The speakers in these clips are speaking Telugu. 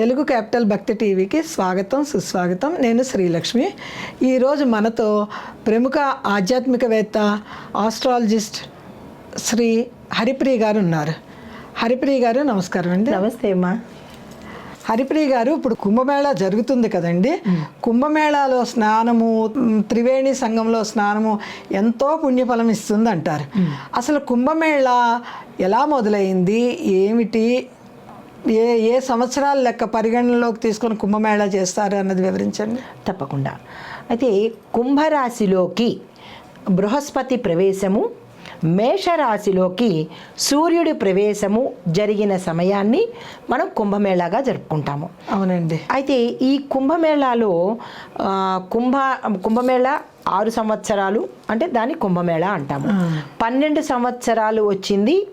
తెలుగు క్యాపిటల్ భక్తి టీవీకి స్వాగతం సుస్వాగతం. నేను శ్రీలక్ష్మి. ఈరోజు మనతో ప్రముఖ ఆధ్యాత్మికవేత్త ఆస్ట్రాలజిస్ట్ శ్రీ హరిప్రియ గారు ఉన్నారు. హరిప్రియ గారు నమస్కారం అండి. నమస్తే అమ్మా. హరిప్రియ గారు ఇప్పుడు కుంభమేళా జరుగుతుంది కదండి. కుంభమేళాలో స్నానము త్రివేణి సంఘంలో స్నానము ఎంతో పుణ్యఫలం ఇస్తుంది అంటారు అసలు కుంభమేళా ఎలా మొదలైంది? ఏమిటి? ఏ ఏ సంవత్సరాల లెక్క పరిగణనలోకి తీసుకొని కుంభమేళా చేస్తారు అన్నది వివరించండి. తప్పకుండా. అయితే కుంభరాశిలోకి బృహస్పతి ప్రవేశము మేషరాశిలోకి సూర్యుడి ప్రవేశము జరిగిన సమయాన్ని మనం కుంభమేళాగా జరుపుకుంటాము. అవునండి. అయితే ఈ కుంభమేళాలో కుంభ కుంభమేళా ఆరు సంవత్సరాలు అంటే దాన్ని కుంభమేళా అంటాము. పన్నెండు సంవత్సరాలు వచ్చింది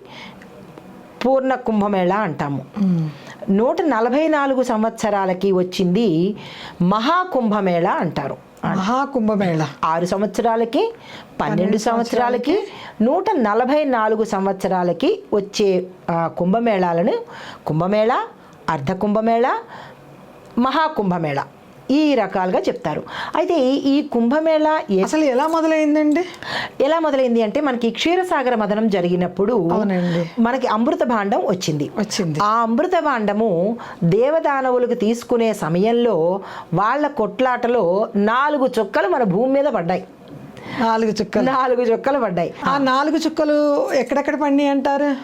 పూర్ణ కుంభమేళా అంటాము. నూట నలభై నాలుగు సంవత్సరాలకి వచ్చింది మహాకుంభమేళా అంటారు. మహాకుంభమేళా. ఆరు సంవత్సరాలకి పన్నెండు సంవత్సరాలకి నూట నలభై నాలుగు సంవత్సరాలకి వచ్చే కుంభమేళాలను కుంభమేళ అర్ధ కుంభమేళ మహాకుంభమేళ. ఈ రకాలుగా చెప్తారు. అయితే ఈ కుంభమేళ అసలు ఎలా మొదలైందండి? ఎలా మొదలైంది అంటే మనకి క్షీరసాగర మదనం జరిగినప్పుడు. మనకి అమృత భాండం వచ్చింది. వచ్చింది. ఆ అమృత భాండము దేవదానవులకు తీసుకునే సమయంలో వాళ్ళ కొట్లాటలో నాలుగు చుక్కలు మన భూమి మీద పడ్డాయి. నాలుగు చుక్కలు. నాలుగు చుక్కలు పడ్డాయి. ఆ నాలుగు చుక్కలు ఎక్కడెక్కడ పండి అంటారు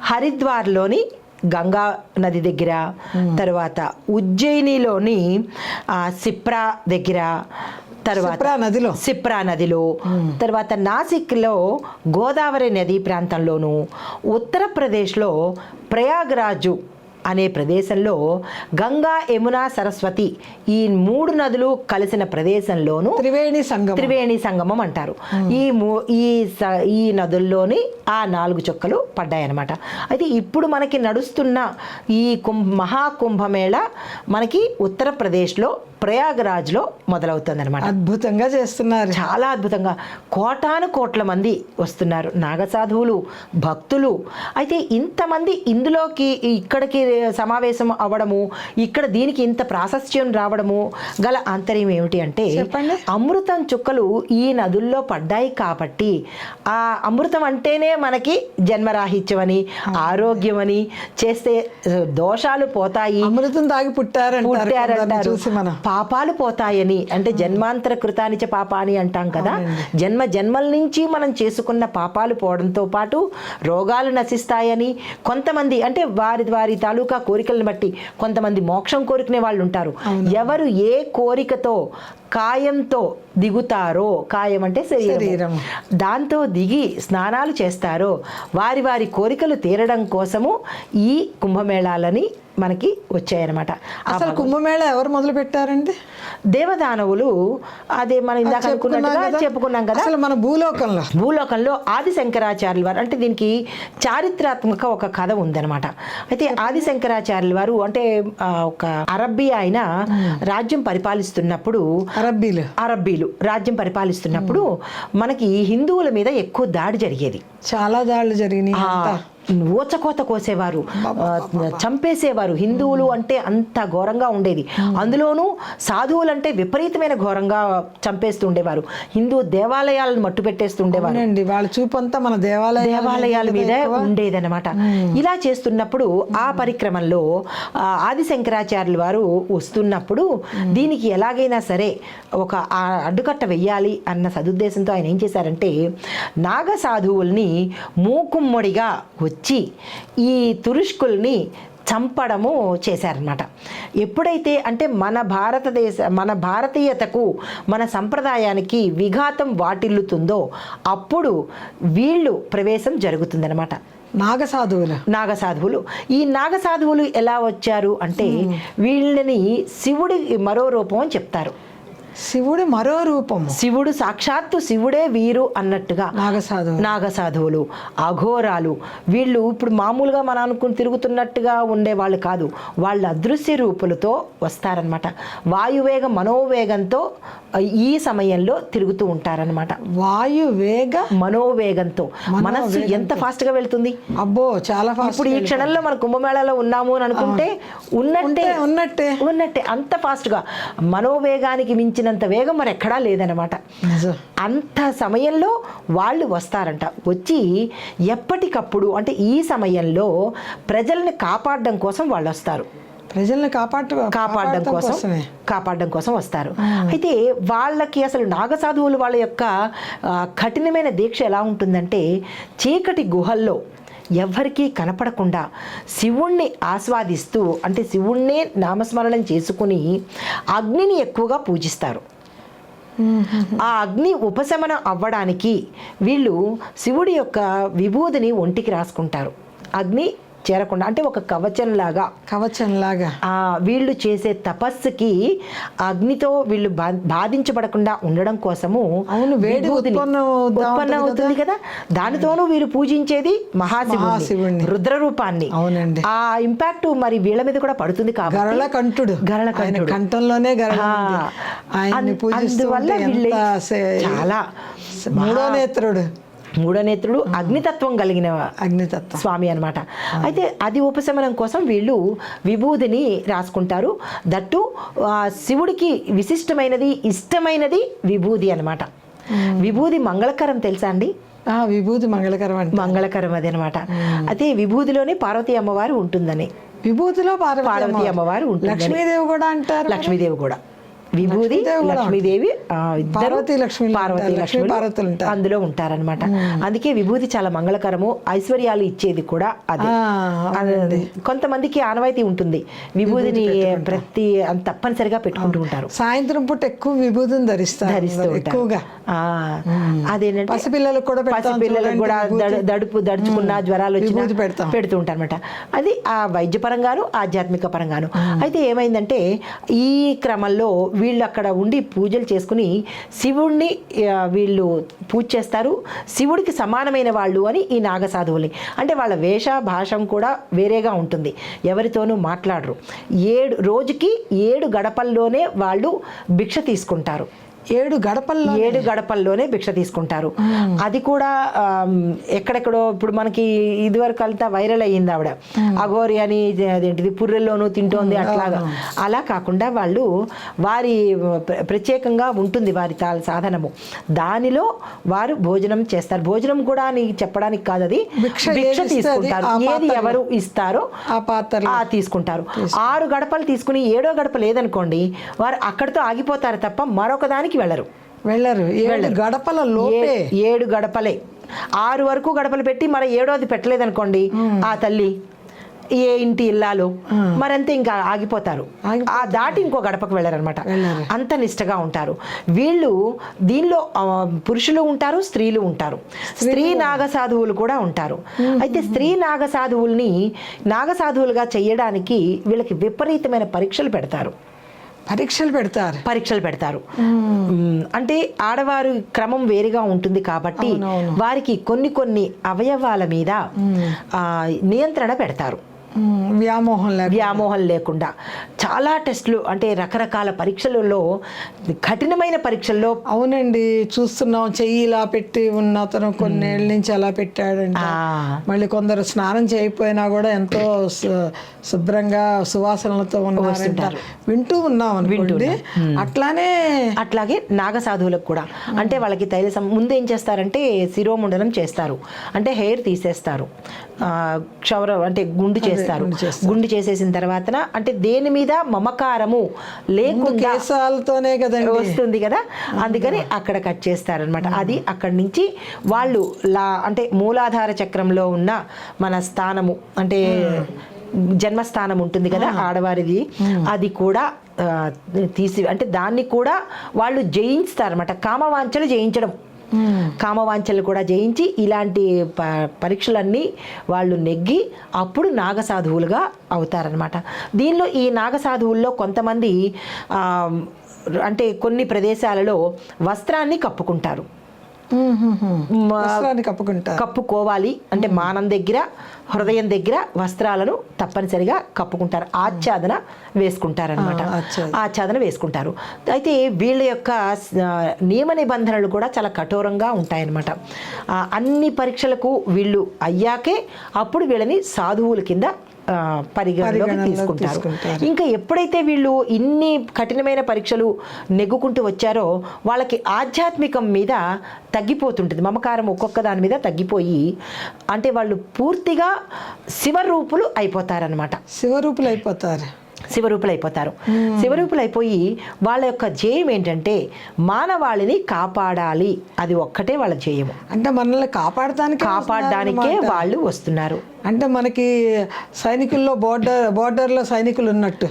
హరిద్వార్లోని గంగా నది దగ్గర తర్వాత ఉజ్జయినిలోని సిప్రా దగ్గర తర్వాత నదిలో. సిప్రా నదిలో తర్వాత నాసిక్లో గోదావరి నదీ ప్రాంతంలోను ఉత్తరప్రదేశ్లో ప్రయాగ్రాజు అనే ప్రదేశంలో గంగా యమునా సరస్వతి ఈ మూడు నదులు కలిసిన ప్రదేశంలోను త్రివేణి సంఘం త్రివేణి సంగమం అంటారు. ఈ మూ- ఈ ఈ నదుల్లోని ఆ నాలుగు చుక్కలు పడ్డాయన్నమాట. అయితే ఇప్పుడు మనకి నడుస్తున్న ఈ కుంభ మహాకుంభమేళ మనకి ఉత్తరప్రదేశ్లో ప్రయాగరాజ్లో మొదలవుతుంది అనమాట అద్భుతంగా చేస్తున్నారు. చాలా అద్భుతంగా. కోటాను కోట్ల మంది వస్తున్నారు. నాగసాధువులు భక్తులు. అయితే ఇంతమంది ఇందులోకి ఇక్కడికి సమావేశం అవ్వడము ఇక్కడ దీనికి ఇంత ప్రాశస్త్యం రావడము గల ఆంతర్యం ఏమిటి అంటే. అమృతం చుక్కలు ఈ నదుల్లో పడ్డాయి కాబట్టి ఆ అమృతం అంటేనే మనకి జన్మరాహిత్యం అని ఆరోగ్యం అని చేస్తే దోషాలు పోతాయి. అమృతం తాగి పుట్టారంటారు పాపాలు పోతాయని అంటే జన్మాంతర కృతానిచ పాపాని అంటాం కదా. జన్మ జన్మల నుంచి మనం చేసుకున్న పాపాలు పోవడంతో పాటు రోగాలు నశిస్తాయని కొంతమంది అంటే వారి వారి తాలూకా కోరికలను బట్టి కొంతమంది మోక్షం కోరుకునే వాళ్ళు ఉంటారు. ఎవరు ఏ కోరికతో కాయంతో దిగుతారో కాయం అంటే శరీరం. దాంతో దిగి స్నానాలు చేస్తారో వారి వారి కోరికలు తీరడం కోసము ఈ కుంభమేళాలని మనకి వచ్చాయన్నమాట. అసలు కుంభమేళ ఎవరు మొదలు పెట్టారండి దేవదానవులు అదే మనం ఇందాక అనుకున్నట్టుగా? చెప్పుకున్నాం కదా. అసలు మన భూలోకంలో. భూలోకంలో ఆది శంకరాచార్యుల వారు అంటే దీనికి చారిత్రాత్మక ఒక కథ ఉందన్నమాట. అయితే ఆది శంకరాచార్యుల వారు అంటే ఒక అరబ్బీ ఆయన రాజ్యం పరిపాలిస్తున్నప్పుడు అరబ్బీలు. అరబ్బీలు రాజ్యం పరిపాలిస్తున్నప్పుడు మనకి హిందువుల మీద ఎక్కువ దాడి జరిగేది. చాలా దాడులు జరిగినాయి. ఊచకోత కోసేవారు చంపేసేవారు. హిందువులు అంటే అంత ఘోరంగా ఉండేది. అందులోనూ సాధువులు అంటే విపరీతమైన ఘోరంగా చంపేస్తూ ఉండేవారు. హిందూ దేవాలయాలను మట్టు పెట్టేస్తుండేవారు వాళ్ళ చూపు అంతా మన దేవాలయ దేవాలయాల మీద ఉండేదన్నమాట. ఇలా చేస్తున్నప్పుడు ఆ పరిక్రమంలో ఆది శంకరాచార్యుల వారు వస్తున్నప్పుడు దీనికి ఎలాగైనా సరే ఒక అడ్డుకట్ట వెయ్యాలి అన్న సదుద్దేశంతో ఆయన ఏం చేశారంటే నాగ సాధువుల్ని మూకుమ్మడిగా వచ్చి ఈ తురుష్కుల్ని చంపడము చేశారనమాట ఎప్పుడైతే అంటే మన భారతదేశ మన భారతీయతకు మన సంప్రదాయానికి విఘాతం వాటిల్లుతుందో అప్పుడు వీళ్ళు ప్రవేశం జరుగుతుందనమాట నాగసాధువులు. నాగసాధువులు. ఈ నాగసాధువులు ఎలా వచ్చారు అంటే వీళ్ళని శివుడి మరో రూపం అని చెప్తారు. శివుడి మరో రూపము. శివుడు సాక్షాత్తు శివుడే వీరు అన్నట్టుగా. నాగసాధు నాగసాధువులు అఘోరాలు వీళ్ళు ఇప్పుడు మామూలుగా మనం అనుకుని తిరుగుతున్నట్టుగా ఉండే వాళ్ళు కాదు. వాళ్ళ అదృశ్య రూపులతో వస్తారనమాట వాయువేగ మనోవేగంతో ఈ సమయంలో తిరుగుతూ ఉంటారనమాట వాయు వేగ మనోవేగంతో. మనస్సు ఎంత ఫాస్ట్గా వెళ్తుంది? అబ్బో చాలా ఫాస్ట్ ఇప్పుడు ఈ క్షణంలో మన కుంభమేళాలో ఉన్నాము అని అనుకుంటే ఉన్నట్టే. ఉన్నట్టే. ఉన్నట్టే అంత ఫాస్ట్గా. మనోవేగానికి మించినంత వేగం మరి ఎక్కడా లేదనమాట అంత సమయంలో వాళ్ళు వస్తారంట. వచ్చి ఎప్పటికప్పుడు అంటే ఈ సమయంలో ప్రజల్ని కాపాడడం కోసం వాళ్ళు వస్తారు. ప్రజల్ని కాపాడు కాపాడడం కోసం కాపాడడం కోసం వస్తారు. అయితే వాళ్ళకి అసలు నాగసాధువులు వాళ్ళ యొక్క కఠినమైన దీక్ష ఎలా ఉంటుందంటే చీకటి గుహల్లో ఎవ్వరికీ కనపడకుండా శివుణ్ణి ఆస్వాదిస్తూ అంటే శివుణ్ణే నామస్మరణం చేసుకుని అగ్నిని ఎక్కువగా పూజిస్తారు. ఆ అగ్ని ఉపశమనం అవ్వడానికి వీళ్ళు శివుడి యొక్క విభూదిని ఒంటికి రాసుకుంటారు. అగ్ని చేరకుండా అంటే ఒక కవచంలాగా. కవచం లాగా ఆ వీళ్ళు చేసే తపస్సుకి అగ్నితో వీళ్ళు బాధించబడకుండా ఉండడం కోసము అవును, వేడి ఉత్పన్నం అవుతుంది కదా. దానితోనూ వీరు పూజించేది మహాశివుని మహాశివుణ్ణి. రుద్ర రూపాన్ని అవునండి. ఆ ఇంపాక్ట్ మరి వీళ్ళ మీద కూడా పడుతుంది కాబట్టి గరళ కంఠుడు. గరళ ఆయన కంఠుడు. కంఠంలోనే గరళ అందువల్ల వీళ్ళే చాలా మూడో నేత్రుడు. మూడో నేత్రుడు అగ్నితత్వం కలిగిన అగ్నితత్వం. స్వామి అన్నమాట. అయితే అది ఉపశమనం కోసం వీళ్ళు విభూదిని రాసుకుంటారు. దట్టు ఆ, శివుడికి విశిష్టమైనది ఇష్టమైనది విభూది అన్నమాట. విభూది మంగళకరం తెలుసా అండి? ఆ విభూతి మంగళకరం అంటే మంగళకరం అది అనమాట అయితే విభూదిలోనే పార్వతీ అమ్మవారు ఉంటుందని. విభూతిలో పార్వతి పార్వతీ అమ్మవారు. ఉంటుంది లక్ష్మీదేవి కూడా అంటారు లక్ష్మీదేవి కూడా. విభూది లక్ష్మీదేవి ఇద్దరు పార్వతీ. లక్ష్మీ పార్వతులు. అందులో ఉంటారనమాట అందుకే విభూతి చాలా మంగళకరము ఐశ్వర్యాలు ఇచ్చేది కూడా అది. కొంతమందికి ఆనవాయితీ ఉంటుంది. విభూతిని ప్రతి అంత తప్పనిసరిగా పెట్టుకుంటూ ఉంటారు. సాయంత్రం పూట ఎక్కువ విభూతిని ధరిస్తారు. ధరిస్తూ ఎక్కువగా. ఆ, అదేంటంటే పసిపిల్లలకు కూడా పసిపిల్లలకు కూడా దడుపు దడుచుకున్న జ్వరాలు వచ్చిన పెడతాం. ఉంటారన్నమాట. అది ఆ వైద్య పరంగాను ఆధ్యాత్మిక పరంగాను. అయితే ఏమైందంటే ఈ క్రమంలో వీళ్ళు అక్కడ ఉండి పూజలు చేసుకుని శివుణ్ణి వీళ్ళు పూజ చేస్తారు. శివుడికి సమానమైన వాళ్ళు అని ఈ నాగసాధువుల్ని అంటే వాళ్ళ వేష భాషం కూడా వేరేగా ఉంటుంది. ఎవరితోనూ మాట్లాడరు. ఏడు రోజుకి ఏడు గడపల్లోనే వాళ్ళు భిక్ష తీసుకుంటారు. ఏడు గడపల్లో ఏడు గడపల్లోనే భిక్ష తీసుకుంటారు. అది కూడా ఎక్కడెక్కడో ఇప్పుడు మనకి ఇదివరకు అంతా వైరల్ అయ్యింది ఆవిడ. అఘోరి అని అదేంటిది పుర్రెల్లోనూ తింటోంది అట్లాగా. అలా కాకుండా వాళ్ళు వారి ప్ర- ప్రత్యేకంగా ఉంటుంది వారి సాధనము. దానిలో వారు భోజనం చేస్తారు. భోజనం కూడా అని చెప్పడానికి కాదు అది. భిక్ష తీసుకుంటారు. ఏది. ఎవరు ఇస్తారో ఆ పాత్రలో. ఆ తీసుకుంటారు. ఆరు గడపలు తీసుకుని ఏడో గడప లేదనుకోండి వారు అక్కడితో ఆగిపోతారు తప్ప మరొక దానికి వెళ్ళరు. వెళ్ళరు. ఏడు గడపల లోపే. ఏడు గడపలే. ఆరు వరకు గడపలు పెట్టి మరి ఏడోది పెట్టలేదనుకోండి ఆ తల్లి ఏ ఇంటి ఇల్లాలు మరంతే ఇంకా ఆగిపోతారు. ఆ దాటి ఇంకో గడపకు వెళ్ళరనమాట వెళ్ళరు. అంత నిష్టగా ఉంటారు. వీళ్ళు దీనిలో పురుషులు ఉంటారు స్త్రీలు ఉంటారు. స్త్రీ నాగసాధువులు కూడా ఉంటారు. అయితే స్త్రీ నాగసాధువుల్ని నాగసాధువులుగా చేయడానికి వీళ్ళకి విపరీతమైన పరీక్షలు పెడతారు. పరీక్షలు పెడతారు. పరీక్షలు పెడతారు. అంటే ఆడవారు క్రమం వేరుగా ఉంటుంది కాబట్టి వారికి కొన్ని కొన్ని అవయవాల మీద నియంత్రణ పెడతారు. వ్యామోహం వ్యామోహం లేకుండా. చాలా టెస్టులు అంటే రకరకాల పరీక్షలలో కఠినమైన పరీక్షల్లో అవునండి చూస్తున్నాం. చెయ్యి ఇలా పెట్టి ఉన్న అతను కొన్నేళ్ళ నుంచి అలా పెట్టాడంట. ఆ, మళ్ళీ కొందరు స్నానం చేయకపోయినా కూడా ఎంతో శుభ్రంగా సువాసనలతో ఉన్నారంట. వింటూ ఉన్నాం అనుకోండి. అట్లానే అట్లాగే నాగసాధువులకు కూడా. అంటే వాళ్ళకి తైల సం- ముందు ఏం చేస్తారంటే శిరోముండనం చేస్తారు. అంటే హెయిర్ తీసేస్తారు. ఆ, క్షౌర అంటే గుండు చేస్తారు గుండు చేసేసిన తర్వాత అంటే దేని మీద? మమకారము లేకుండా కేసాలతోనే కదండి. వస్తుంది కదా? అందుకని అక్కడ కట్ చేస్తారనమాట అది అక్కడి నుంచి వాళ్ళు లా అంటే మూలాధార చక్రంలో ఉన్న మన స్థానము అంటే జన్మస్థానం ఉంటుంది కదా ఆడవారిది. అది కూడా తీసి అంటే దాన్ని కూడా వాళ్ళు జయించుతారనమాట కామవాంఛలు జయించడం. కామవాంఛలు కూడా జయించి ఇలాంటి ప పరీక్షలన్నీ వాళ్ళు నెగ్గి అప్పుడు నాగసాధువులుగా అవుతారనమాట దీనిలో ఈ నాగసాధువుల్లో కొంతమంది అంటే కొన్ని ప్రదేశాలలో వస్త్రాన్ని కప్పుకుంటారు. మా- వస్త్రాన్ని కప్పుకుంటారు. కప్పుకోవాలి. అంటే మానం దగ్గర హృదయం దగ్గర వస్త్రాలను తప్పనిసరిగా కప్పుకుంటారు. ఆచ్ఛాదన వేసుకుంటారనమాట ఆచ్ఛాదన. వేసుకుంటారు. అయితే వీళ్ళ యొక్క నియమ నిబంధనలు కూడా చాలా కఠోరంగా ఉంటాయన్నమాట. అన్ని పరీక్షలకు వీళ్ళు అయ్యాకే అప్పుడు వీళ్ళని సాధువుల కింద పరిగణలోకి తీసుకుంటారు. ఇంకా ఎప్పుడైతే వీళ్ళు ఇన్ని కఠినమైన పరీక్షలు నెగ్గుకుంటూ వచ్చారో వాళ్ళకి ఆధ్యాత్మికం మీద తగ్గిపోతుంటుంది. మమకారం ఒక్కొక్క దాని మీద తగ్గిపోయి అంటే వాళ్ళు పూర్తిగా శివరూపులు అయిపోతారనమాట శివరూపులు అయిపోతారు. శివరూపులు అయిపోతారు. శివరూపులు అయిపోయి వాళ్ళ యొక్క జయం ఏంటంటే మానవాళిని కాపాడాలి. అది ఒక్కటే వాళ్ళ జయము. అంటే మనల్ని కాపాడటానికి కాపాడడానికే వాళ్ళు వస్తున్నారు. అంటే మనకి సైనికుల్లో బోర్డర్ బోర్డర్లో సైనికులు ఉన్నట్టు.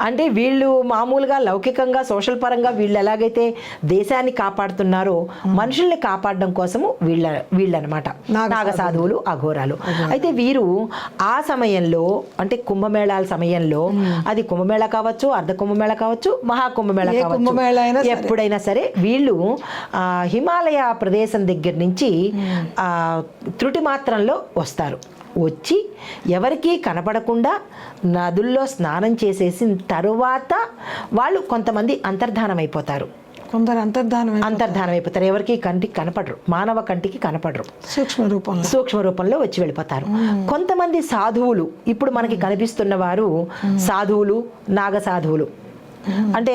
అంటే వీళ్ళు మామూలుగా లౌకికంగా సోషల్ పరంగా వీళ్ళు ఎలాగైతే దేశాన్ని కాపాడుతున్నారో మనుషుల్ని కాపాడడం కోసము వీళ్ళ వీళ్ళనమాట. నాగ నాగసాధువులు అఘోరాలు. అయితే వీరు ఆ సమయంలో అంటే కుంభమేళాల సమయంలో అది కుంభమేళ కావచ్చు అర్ధ కుంభమేళ కావచ్చు మహాకుంభమేళ కావచ్చు. కుంభమేళ. ఎప్పుడైనా సరే వీళ్ళు హిమాలయ ప్రదేశం దగ్గర నుంచి ఆ, త్రుటి మాత్రంలో వస్తారు. వచ్చి ఎవరికీ కనపడకుండా నదుల్లో స్నానం చేసేసిన తరువాత వాళ్ళు కొంతమంది అంతర్ధానం అయిపోతారు కొందరు అంతర్ధానం అంతర్ధానం అయిపోతారు ఎవరికి కంటికి కనపడరు. మానవ కంటికి కనపడరు. సూక్ష్మ రూపంలో. సూక్ష్మ రూపంలో వచ్చి వెళ్ళిపోతారు. కొంతమంది సాధువులు ఇప్పుడు మనకి కనిపిస్తున్న వారు సాధువులు నాగ సాధువులు అంటే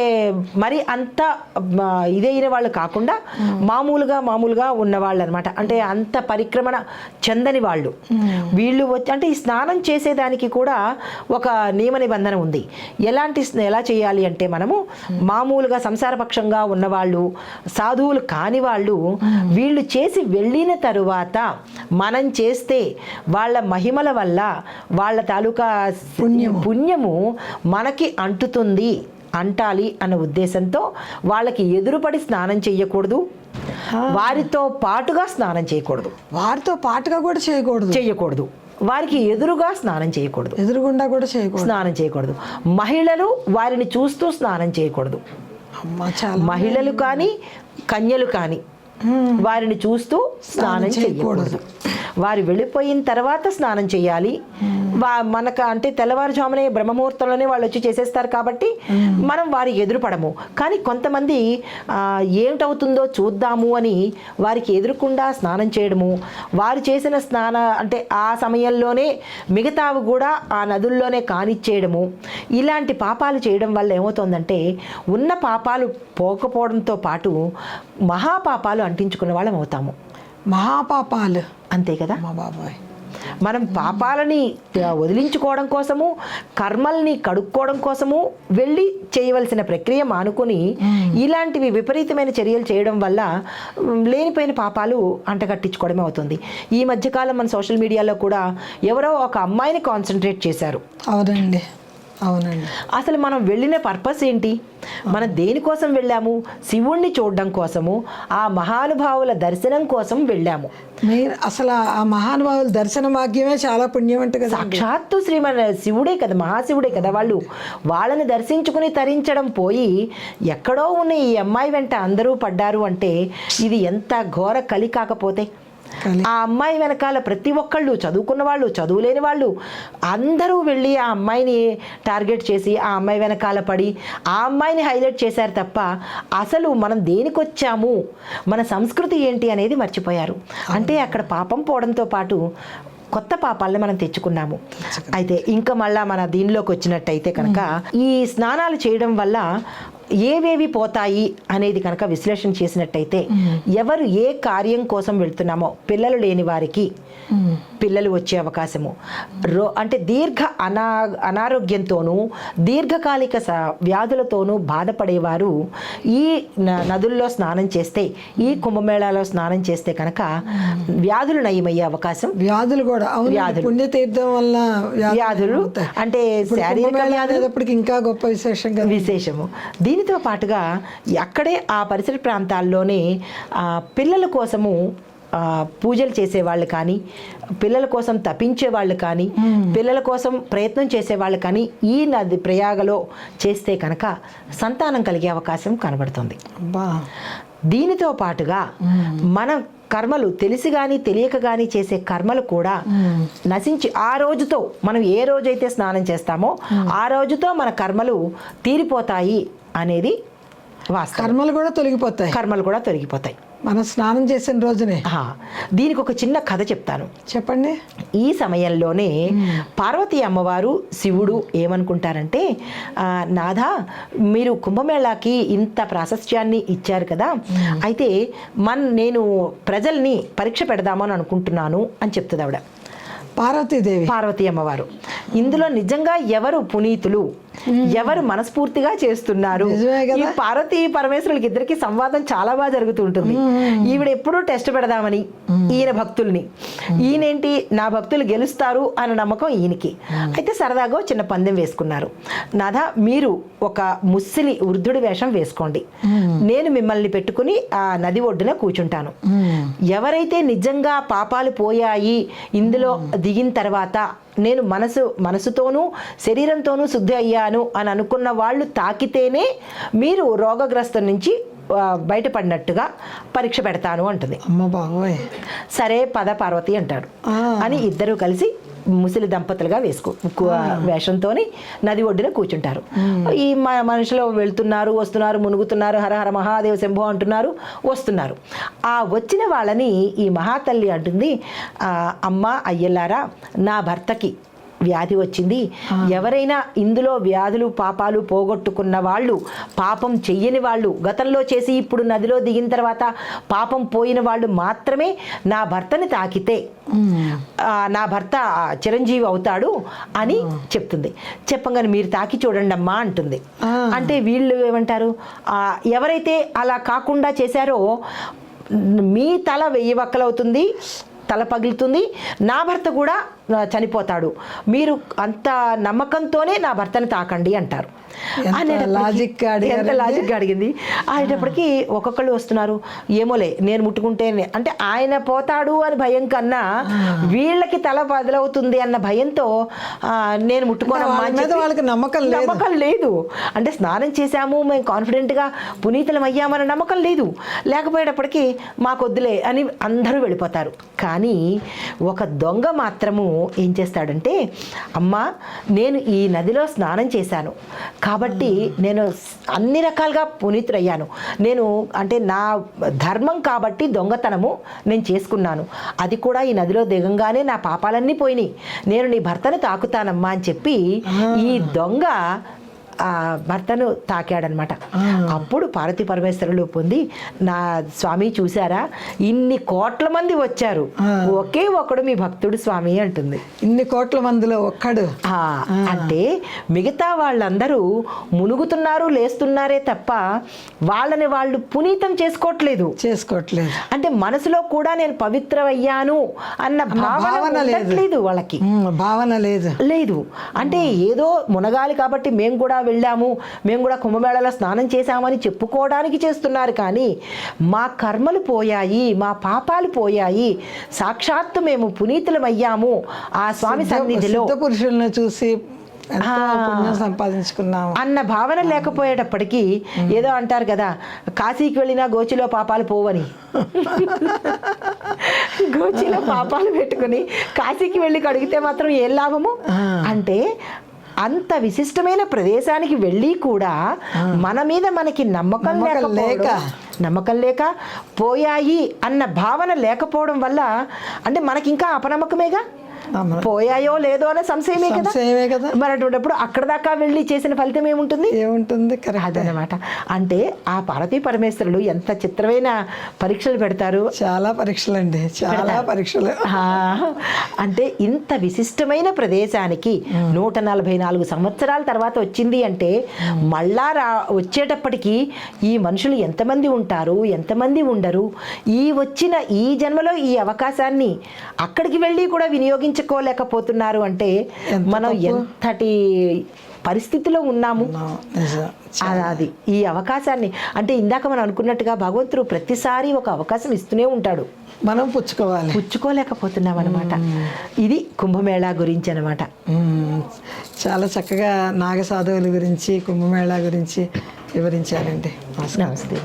మరి అంత మ, ఇదైన వాళ్ళు కాకుండా మామూలుగా మామూలుగా ఉన్న వాళ్ళు అనమాట అంటే అంత పరిక్రమణ చెందని వాళ్ళు. వీళ్ళు వచ్చి అంటే ఈ స్నానం చేసేదానికి కూడా ఒక నియమ నిబంధన ఉంది. ఎలాంటి ఎలా చేయాలి అంటే మనము మామూలుగా సంసారపక్షంగా ఉన్నవాళ్ళు సాధువులు కాని వాళ్ళు వీళ్ళు చేసి వెళ్ళిన తరువాత మనం చేస్తే వాళ్ళ మహిమల వల్ల వాళ్ళ తాలూకా పుణ్యము మనకి అంటుతుంది. అంటాలి అన్న ఉద్దేశంతో వాళ్ళకి ఎదురుపడి స్నానం చేయకూడదు వారితో పాటుగా స్నానం చేయకూడదు. వారితో పాటుగా కూడా చేయకూడదు. చేయకూడదు వారికి ఎదురుగా స్నానం చేయకూడదు. ఎదురుగుండా కూడా చేయకూడదు. స్నానం చేయకూడదు. మహిళలు వారిని చూస్తూ స్నానం చేయకూడదు. మహిళలు కానీ కన్యలు కానీ వారిని చూస్తూ స్నానం చేయకూడదు. వారు వెళ్ళిపోయిన తర్వాత స్నానం చేయాలి. మనకు అంటే తెల్లవారుజామునే బ్రహ్మముహూర్తంలోనే వాళ్ళు వచ్చి చేసేస్తారు కాబట్టి మనం వారి ఎదురుపడము. కానీ కొంతమంది ఏమిటవుతుందో చూద్దాము అని వారికి ఎదురుకుండా స్నానం చేయడము. వారు చేసిన స్నాన అంటే ఆ సమయంలోనే మిగతావి కూడా ఆ నదుల్లోనే కానిచ్చేయడము. ఇలాంటి పాపాలు చేయడం వల్ల ఏమవుతుందంటే ఉన్న పాపాలు పోకపోవడంతో పాటు మహాపాపాలు అంటించుకున్న వాళ్ళం అవుతాము మహాపాపాలు. అంతే కదా? మా బాబాయ్. మనం పాపాలని వదిలించుకోవడం కోసము కర్మల్ని కడుక్కోవడం కోసము వెళ్ళి చేయవలసిన ప్రక్రియ మానుకొని ఇలాంటివి విపరీతమైన చర్యలు చేయడం వల్ల లేనిపోయిన పాపాలు అంటగట్టించుకోవడమే అవుతుంది. ఈ మధ్యకాలం మన సోషల్ మీడియాలో కూడా ఎవరో ఒక అమ్మాయిని కాన్సన్ట్రేట్ చేశారు. అవునండి. అవునండి. అసలు మనం వెళ్ళిన పర్పస్ ఏంటి? మనం దేనికోసం వెళ్ళాము? శివుణ్ణి చూడడం కోసము ఆ మహానుభావుల దర్శనం కోసం వెళ్ళాము. అసలు ఆ మహానుభావుల దర్శన భాగ్యమే చాలా పుణ్యం అంట కదా సాక్షాత్తు శ్రీమన్ శివుడే కదా మహాశివుడే కదా వాళ్ళు. వాళ్ళని దర్శించుకుని తరించడం పోయి ఎక్కడో ఉన్న ఈ అమ్మాయి వెంట అందరూ పడ్డారు అంటే ఇది ఎంత ఘోర కలి కాకపోతే. ఆ అమ్మాయి వెనకాల ప్రతి ఒక్కళ్ళు చదువుకున్న వాళ్ళు చదువులేని వాళ్ళు అందరూ వెళ్ళి ఆ అమ్మాయిని టార్గెట్ చేసి ఆ అమ్మాయి వెనకాల పడి ఆ అమ్మాయిని హైలైట్ చేశారు తప్ప అసలు మనం దేనికి వచ్చాము? మన సంస్కృతి ఏంటి అనేది మర్చిపోయారు. అంటే అక్కడ పాపం పోవడంతో పాటు కొత్త పాపాలని మనం తెచ్చుకున్నాము. అయితే ఇంకా మళ్ళా మన దీనిలోకి వచ్చినట్టయితే కనుక ఈ స్నానాలు చేయడం వల్ల ఏవేవి పోతాయి అనేది కనుక విశ్లేషణ చేసినట్టయితే ఎవరు ఏ కార్యం కోసం వెళ్తున్నామో పిల్లలు లేని వారికి పిల్లలు వచ్చే అవకాశము రో అంటే దీర్ఘ అనా అనారోగ్యంతోనూ దీర్ఘకాలిక స వ్యాధులతోనూ బాధపడేవారు ఈ నదుల్లో స్నానం చేస్తే ఈ కుంభమేళాలో స్నానం చేస్తే కనుక వ్యాధులు నయమయ్యే అవకాశం వ్యాధులు కూడా అవును వ్యాధులు. పుణ్యతీర్థం వల్ల వ్యాధులు. అంటే శారీరక ఇంకా గొప్ప విశేషం కదా విశేషము దీనితో పాటుగా అక్కడే ఆ పరిసర ప్రాంతాల్లోనే పిల్లల కోసము పూజలు చేసేవాళ్ళు కానీ పిల్లల కోసం తపించే వాళ్ళు కానీ పిల్లల కోసం ప్రయత్నం చేసేవాళ్ళు కానీ ఈ నది ప్రయాగలో చేస్తే కనుక సంతానం కలిగే అవకాశం కనబడుతుంది. దీనితో పాటుగా మన కర్మలు తెలిసి కానీ తెలియక కానీ చేసే కర్మలు కూడా నశించి ఆ రోజుతో మనం ఏ రోజైతే స్నానం చేస్తామో ఆ రోజుతో మన కర్మలు తీరిపోతాయి అనేది వాస్తవం. కర్మలు కూడా తొలగిపోతాయి. కర్మలు కూడా తొలగిపోతాయి. మనం స్నానం చేసిన రోజునే. దీనికి ఒక చిన్న కథ చెప్తాను. చెప్పండి. ఈ సమయంలోనే పార్వతీ అమ్మవారు శివుడు ఏమనుకుంటారంటే నాథా మీరు కుంభమేళాకి ఇంత ప్రాశస్త్యాన్ని ఇచ్చారు కదా. అయితే మన్ నేను ప్రజల్ని పరీక్ష పెడదామని అనుకుంటున్నాను అని చెప్తుంది ఆవిడ. పార్వతీదేవి. పార్వతీ అమ్మవారు. ఇందులో నిజంగా ఎవరు పునీతులు? ఎవరు మనస్ఫూర్తిగా చేస్తున్నారు. ఈ పార్వతీ పరమేశ్వరులకి ఇద్దరికి సంవాదం చాలా బాగా జరుగుతూ ఉంటుంది ఈవిడ ఎప్పుడూ టెస్ట్ పెడదామని ఈయన భక్తుల్ని. ఈయనేంటి? నా భక్తులు గెలుస్తారు అన్న నమ్మకం ఈయనకి. అయితే సరదాగా చిన్న పందెం వేసుకున్నారు. నాదా మీరు ఒక ముస్సిలి వృద్ధుడి వేషం వేసుకోండి. నేను మిమ్మల్ని పెట్టుకుని ఆ నది ఒడ్డున కూర్చుంటాను. ఎవరైతే నిజంగా పాపాలు పోయాయి ఇందులో దిగిన తర్వాత నేను మనసు మనసుతోనూ శరీరంతోనూ శుద్ధి అయ్యాను అని అనుకున్న వాళ్ళు తాకితేనే మీరు రోగగ్రస్తం నుంచి బయటపడినట్టుగా పరీక్ష పెడతాను అంటుంది. సరే పద పార్వతి అంటాడు. అని ఇద్దరు కలిసి ముసలి దంపతులుగా వేసుకో వేషంతో నది ఒడ్డున కూర్చుంటారు. ఈ మ- మనుషులు వెళ్తున్నారు వస్తున్నారు మునుగుతున్నారు హర హర మహాదేవ శంభో అంటున్నారు వస్తున్నారు. ఆ వచ్చిన వాళ్ళని ఈ మహాతల్లి అంటుంది "ఆ, అమ్మ అయ్యలారా నా భర్తకి వ్యాధి వచ్చింది. ఎవరైనా ఇందులో వ్యాధులు పాపాలు పోగొట్టుకున్న వాళ్ళు పాపం చెయ్యని వాళ్ళు గతంలో చేసి ఇప్పుడు నదిలో దిగిన తర్వాత పాపం పోయిన వాళ్ళు మాత్రమే నా భర్తని తాకితే నా భర్త చిరంజీవి అవుతాడు అని చెప్తుంది. చెప్పంగానే మీరు తాకి చూడండి అమ్మా అంటుంది. అంటే వీళ్ళు ఏమంటారు? ఎవరైతే అలా కాకుండా చేశారో మీ తల వెయ్యి వక్కలవుతుంది తల పగులుతుంది నా భర్త కూడా చనిపోతాడు. మీరు అంత నమ్మకంతోనే నా భర్తను తాకండి అంటారు. లాజిక్ ఎంత? లాజిక్ అడిగింది? అనేటప్పటికి ఒక్కొక్కళ్ళు వస్తున్నారు ఏమోలే నేను ముట్టుకుంటేనే. అంటే ఆయన పోతాడు అని భయం కన్నా వీళ్ళకి తల బదులవుతుంది అన్న భయంతో నేను చెప్పి- వాళ్ళకి నమ్మకం లేదు. నమ్మకం లేదు. అంటే స్నానం చేశాము మేము కాన్ఫిడెంట్గా పునీతులం అయ్యామన్న నమ్మకం లేదు. లేకపోయేటప్పటికి మాకొద్దులే అని అందరూ వెళ్ళిపోతారు. కానీ ఒక దొంగ మాత్రము ఏం చేస్తాడంటే అమ్మా నేను ఈ నదిలో స్నానం చేశాను. కాబట్టి నేను అన్ని రకాలుగా పునీతుడయ్యాను. నేను అంటే నా ధర్మం కాబట్టి దొంగతనము నేను చేసుకున్నాను. అది కూడా ఈ నదిలో దిగంగానే నా పాపాలన్నీ పోయినాయి. నేను నీ భర్తను తాకుతానమ్మా అని చెప్పి ఈ దొంగ భర్తను తాకాడనమాట. అప్పుడు పార్వతీ పరమేశ్వరులు పొంది నా స్వామి చూసారా ఇన్ని కోట్ల మంది వచ్చారు. ఒకే ఒకడు మీ భక్తుడు స్వామి అంటుంది. ఇన్ని కోట్ల మందిలో ఒక్కడు. అంటే మిగతా వాళ్ళందరూ మునుగుతున్నారు లేస్తున్నారే తప్ప వాళ్ళని వాళ్ళు పునీతం చేసుకోవట్లేదు చేసుకోవట్లేదు అంటే మనసులో కూడా నేను పవిత్రమయ్యాను అన్న భావన లేదు. వాళ్ళకి. భావన లేదు. లేదు. అంటే ఏదో మునగాలి కాబట్టి మేము కూడా వెళ్ళాము. మేము కూడా కుంభమేళలో స్నానం చేశామని చెప్పుకోవడానికి చేస్తున్నారు కానీ మా కర్మలు పోయాయి మా పాపాలు పోయాయి. సాక్షాత్తు మేము పునీతులమయ్యాము. ఆ స్వామి సన్నిధిలో పురుషుల్ని చూసి సంపాదించుకున్నాము. అన్న భావన లేకపోయేటప్పటికీ ఏదో అంటారు కదా కాశీకి వెళ్ళినా గోచిలో పాపాలు పోవని. గోచిలో పాపాలు పెట్టుకుని కాశీకి వెళ్ళి కడిగితే మాత్రం ఏం లాభము? అంటే అంత విశిష్టమైన ప్రదేశానికి వెళ్ళి కూడా మన మీద మనకి నమ్మకం లేక. నమ్మకం లేక పోయాయి అన్న భావన లేకపోవడం వల్ల అంటే మనకి ఇంకా అపనమ్మకమేగా. పోయాయో లేదో అనే సంశయమే కదా. సంశయమే కదా. మరి అటువంటిప్పుడు అక్కడ దాకా వెళ్ళి చేసిన ఫలితం ఏముంటుంది? ఏముంటుంది? కరెక్ట్ అదనమాట అంటే ఆ పార్వతీ పరమేశ్వరులు ఎంత చిత్రమైన పరీక్షలు పెడతారు? చాలా పరీక్షలు అండి చాలా పరీక్షలు. అంటే ఇంత విశిష్టమైన ప్రదేశానికి నూట నలభై నాలుగు సంవత్సరాల తర్వాత వచ్చింది అంటే మళ్ళా రా వచ్చేటప్పటికి ఈ మనుషులు ఎంతమంది ఉంటారు? ఎంతమంది ఉండరు? ఈ వచ్చిన ఈ జన్మలో ఈ అవకాశాన్ని అక్కడికి వెళ్ళి కూడా వినియోగించుకోలేకపోతున్నారు అంటే మనం. ఎంతటి పరిస్థితిలో ఉన్నాము. అది- ఈ అవకాశాన్ని అంటే ఇందాక మనం అనుకున్నట్టుగా భగవంతుడు ప్రతిసారి ఒక అవకాశం ఇస్తూనే ఉంటాడు. మనం పుచ్చుకోవాలి. పుచ్చుకోలేకపోతున్నాం అనమాట ఇది కుంభమేళా గురించి అనమాట. చాలా చక్కగా నాగ సాధువుల గురించి కుంభమేళా గురించి వివరించారండి. నమస్తే